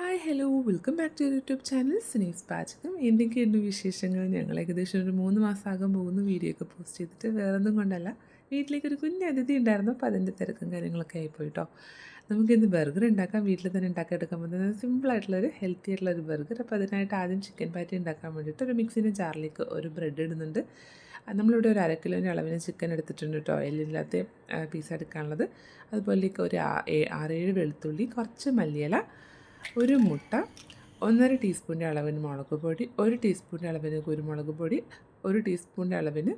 Hi hello welcome back to YouTube channel Sini's പാചകം എന്തൊക്കെയുണ്ട് വിശേഷങ്ങൾ? ഞങ്ങൾ ഏകദേശം ഒരു മൂന്ന് മാസമാകാൻ പോകുന്ന. വീഡിയോ ഒക്കെ പോസ്റ്റ് ചെയ്തിട്ട് വേറൊന്നും കൊണ്ടല്ല. വീട്ടിലേക്ക് ഒരു കുഞ്ഞ് അതിഥി ഉണ്ടായിരുന്നു. അപ്പോൾ അതിന്റെ തിരക്കും കാര്യങ്ങളൊക്കെ ആയിപ്പോയിട്ടോ നമുക്കിന്ന് ബർഗർ ഉണ്ടാക്കാം. വീട്ടിൽ തന്നെ ഉണ്ടാക്കി എടുക്കാൻ പറ്റുന്ന സിമ്പിളായിട്ടുള്ളൊരു ഹെൽത്തി ആയിട്ടുള്ളൊരു ബർഗർ അപ്പോൾ അതിനായിട്ട് ആദ്യം ചിക്കൻ പാറ്റി ഉണ്ടാക്കാൻ വേണ്ടിയിട്ട് ഒരു മിക്സിന്റെ ജാറിലേക്ക് ഒരു ബ്രെഡ് ഇടുന്നുണ്ട്. നമ്മളിവിടെ ഒരു അര കിലോന്റെ അളവിന് ചിക്കൻ എടുത്തിട്ടുണ്ട് കേട്ടോ എല്ലില്ലാത്ത പീസ് എടുക്കാനുള്ളത്. അതുപോലെ ഒരു ആറേഴ് വെളുത്തുള്ളി കുറച്ച് മല്ലിയില ഒരു മുട്ട ഒന്നര ടീസ്പൂണിന്റെ അളവിന് മുളക് പൊടി ഒരു ടീസ്പൂണിന്റെ അളവിന് കുരുമുളക് പൊടി ഒരു ടീസ്പൂണിന്റെ അളവിന്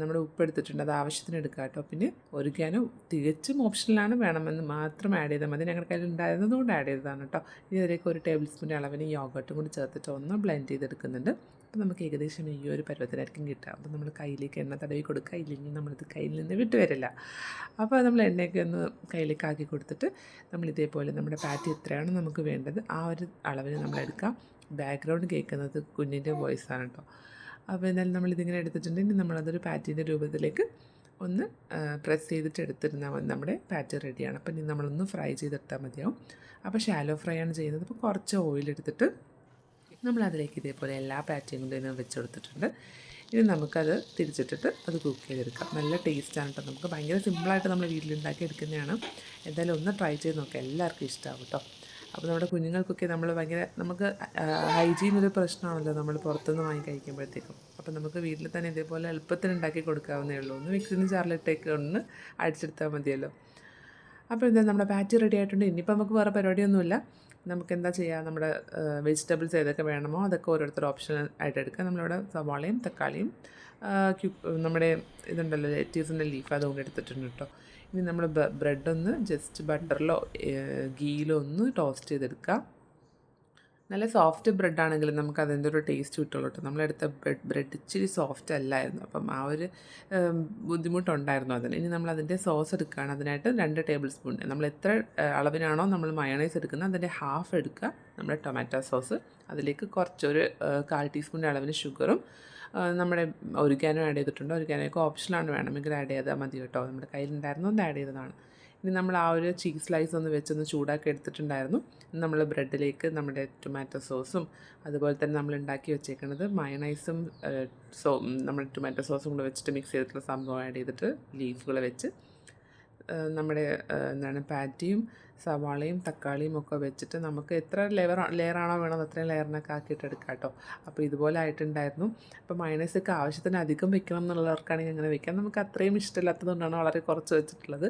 നമ്മൾ ഉപ്പെടുത്തിട്ടുണ്ട് അത് ആവശ്യത്തിന് എടുക്കുക കേട്ടോ. പിന്നെ ഒരുക്കാനും തികച്ചും ഓപ്ഷനിലാണ് വേണമെന്ന് മാത്രം ആഡ് ചെയ്താൽ മതി. ഞങ്ങളുടെ കയ്യിൽ ഉണ്ടായിരുന്നതുകൊണ്ട് ആഡ് ചെയ്തതാണ് കേട്ടോ. ഇനി ഇതിലേക്ക് ഒരു ടേബിൾ സ്പൂൺ അളവിന് യോഗട്ടും കൂടി ചേർത്തിട്ട് ഒന്ന് ബ്ലെൻഡ് ചെയ്തെടുക്കുന്നുണ്ട്. അപ്പോൾ നമുക്ക് ഏകദേശം ഈ ഒരു പരുവത്തിനായിരിക്കും കിട്ടുക. അപ്പോൾ നമ്മൾ കയ്യിലേക്ക് എണ്ണ തടവി കൊടുക്കുക. ഇല്ലെങ്കിൽ നമ്മളിത് കയ്യിൽ നിന്ന് വിട്ടു വരില്ല. അപ്പോൾ നമ്മൾ എണ്ണയൊക്കെ ഒന്ന് കയ്യിലേക്ക് ആക്കി കൊടുത്തിട്ട് നമ്മൾ ഇതേപോലെ നമ്മുടെ പാറ്റി എത്രയാണ് നമുക്ക് വേണ്ടത്. ആ ഒരു അളവിന് നമ്മളെടുക്കാം ബാക്ക്ഗ്രൗണ്ട് കേൾക്കുന്നത് കുഞ്ഞിന്റെ വോയിസാണ് കേട്ടോ. അപ്പോൾ എന്നാലും നമ്മളിതിങ്ങനെ എടുത്തിട്ടുണ്ടെങ്കിൽ നമ്മളതൊരു പാറ്റീന്റെ രൂപത്തിലേക്ക് ഒന്ന് പ്രസ് ചെയ്തിട്ട് എടുത്തിരുന്നാൽ മതി. നമ്മുടെ പാറ്റ് റെഡിയാണ് അപ്പം ഇനി നമ്മളൊന്ന് ഫ്രൈ ചെയ്തെടുത്താൽ മതിയാവും. അപ്പോൾ ഷാലോ ഫ്രൈ ആണ് ചെയ്യുന്നത്. അപ്പോൾ കുറച്ച് ഓയിൽ എടുത്തിട്ട് നമ്മൾ അതിലേക്ക് ഇതേപോലെ എല്ലാ പാറ്റിയും കൊണ്ട് ഇതിനെ വെച്ച് കൊടുത്തിട്ടുണ്ട്. ഇനി നമുക്കത് തിരിച്ചിട്ടിട്ട് അത് കുക്ക് ചെയ്തെടുക്കാം. നല്ല ടേസ്റ്റാണ് കേട്ടോ നമുക്ക് ഭയങ്കര സിമ്പിളായിട്ട് നമ്മൾ വീട്ടിലുണ്ടാക്കി എടുക്കുന്നതാണ്. എന്തായാലും ഒന്ന് ട്രൈ ചെയ്ത് നോക്കാം. എല്ലാവർക്കും ഇഷ്ടമാവും കേട്ടോ അപ്പോൾ നമ്മുടെ കുഞ്ഞുങ്ങൾക്കൊക്കെ നമ്മൾ ഭയങ്കര നമുക്ക് ഹൈജീൻ ഒരു പ്രശ്നമാണല്ലോ നമ്മൾ പുറത്തുനിന്ന് വാങ്ങി കഴിക്കുമ്പോഴത്തേക്കും. അപ്പോൾ നമുക്ക് വീട്ടിൽ തന്നെ ഇതേപോലെ എളുപ്പത്തിന് ഉണ്ടാക്കി കൊടുക്കാവുന്നേ ഉള്ളൂ. ഒന്ന് മിക്സിന് ചാറിലിട്ടേക്ക് ഒന്ന് അടിച്ചെടുത്താൽ മതിയല്ലോ. അപ്പോൾ എന്താ നമ്മുടെ ബാറ്റ് റെഡി ആയിട്ടുണ്ട്. ഇനിയിപ്പോൾ നമുക്ക് വേറെ പരിപാടിയൊന്നുമില്ല. നമുക്ക് എന്താ ചെയ്യുക നമ്മുടെ വെജിറ്റബിൾസ് ഏതൊക്കെ വേണമോ അതൊക്കെ ഓരോരുത്തർ ഓപ്ഷൻ ആയിട്ട് എടുക്കുക നമ്മളിവിടെ സവാളയും തക്കാളിയും ക്യൂ നമ്മുടെ ഇതുണ്ടല്ലോ ലെറ്റീസിന്റെ ലീഫ് അതുകൊണ്ട് എടുത്തിട്ടുണ്ട് കേട്ടോ. ഇനി നമ്മൾ ബ്രെഡ് ഒന്ന് ജസ്റ്റ് ബട്ടറിലോ ഗീയിലോ ഒന്ന് ടോസ്റ്റ് ചെയ്തെടുക്കുക നല്ല സോഫ്റ്റ് ബ്രെഡ് ആണെങ്കിലും നമുക്ക് അതിന്റെ ഒരു ടേസ്റ്റ് കിട്ടുള്ളൂ കേട്ടോ. നമ്മളെടുത്ത ബ്രെഡ് ബ്രെഡ് ഇച്ചിരി സോഫ്റ്റ് അല്ലായിരുന്നു. അപ്പം ആ ഒരു ബുദ്ധിമുട്ടുണ്ടായിരുന്നു അതിന്. ഇനി നമ്മൾ അതിന്റെ സോസ് എടുക്കുകയാണ്. അതിനായിട്ട് രണ്ട് ടേബിൾ സ്പൂൺ. നമ്മൾ എത്ര അളവിനാണോ നമ്മൾ മയണൈസ് എടുക്കുന്നത് അതിന്റെ ഹാഫ് എടുക്കുക. നമ്മുടെ ടൊമാറ്റോ സോസ്. അതിലേക്ക് കുറച്ചൊരു കാൽ ടീസ്പൂണിന്റെ അളവിന് ഷുഗറും നമ്മുടെ ഒരിക്കാനും ആഡ് ചെയ്തിട്ടുണ്ട്. ഒരിക്കാനൊക്കെ ഓപ്ഷനാണ് വേണമെങ്കിൽ ആഡ് ചെയ്താൽ മതി കേട്ടോ. നമ്മുടെ കയ്യിലുണ്ടായിരുന്നത് ആഡ് ചെയ്തതാണ്. ഇനി നമ്മൾ ആ ഒരു ചീസ് സ്ലൈസ് ഒന്ന് വെച്ചൊന്ന് ചൂടാക്കി എടുത്തിട്ടുണ്ടായിരുന്നു. നമ്മൾ ബ്രെഡിലേക്ക് നമ്മുടെ ടൊമാറ്റോ സോസും അതുപോലെ തന്നെ നമ്മൾ ഉണ്ടാക്കി വെച്ചേക്കുന്നത് മയണൈസും സോ നമ്മുടെ ടൊമാറ്റോ സോസും കൂടെ വെച്ചിട്ട് മിക്സ് ചെയ്തിട്ടുള്ള സംഭവം ആഡ് ചെയ്തിട്ട് ലീഫുകൾ വെച്ച് നമ്മുടെ എന്താണ് പാറ്റിയും സവാളയും തക്കാളിയും ഒക്കെ വെച്ചിട്ട് നമുക്ക് എത്ര ലെയർ ലെയറാണോ വേണം അത്രയും ലെയറിനൊക്കെ ആക്കിയിട്ട് എടുക്കാം കേട്ടോ. അപ്പോൾ ഇതുപോലെ ആയിട്ടുണ്ടായിരുന്നു. അപ്പോൾ മയണൈസൊക്കെ ആവശ്യത്തിന് അധികം വെക്കണം എന്നുള്ളവർക്കാണെങ്കിൽ അങ്ങനെ വെക്കാം. നമുക്ക് അത്രയും ഇഷ്ടമില്ലാത്തതുകൊണ്ടാണ് വളരെ കുറച്ച് വെച്ചിട്ടുള്ളത്.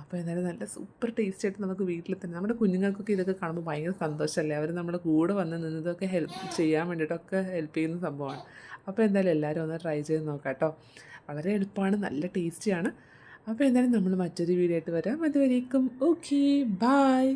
അപ്പോൾ എന്തായാലും നല്ല സൂപ്പർ ടേസ്റ്റ് ആയിട്ട് നമുക്ക് വീട്ടിൽ തന്നെ നമ്മുടെ കുഞ്ഞുങ്ങൾക്കൊക്കെ ഇതൊക്കെ കാണുമ്പോൾ ഭയങ്കര സന്തോഷമല്ലേ? അവർ നമ്മുടെ കൂടെ വന്ന് നിന്നതൊക്കെ ഹെൽപ്പ് ചെയ്യാൻ വേണ്ടിയിട്ടൊക്കെ ഹെൽപ്പ് ചെയ്യുന്ന സംഭവമാണ്. അപ്പോൾ എന്തായാലും എല്ലാവരും ഒന്ന് ട്രൈ ചെയ്ത് നോക്കാം കേട്ടോ. വളരെ എളുപ്പമാണ് നല്ല ടേസ്റ്റിയാണ് അപ്പോൾ എന്തായാലും നമ്മൾ മറ്റൊരു വീഡിയോ ആയിട്ട് വരാം. അതുവരേക്കും ഓക്കെ ബായ്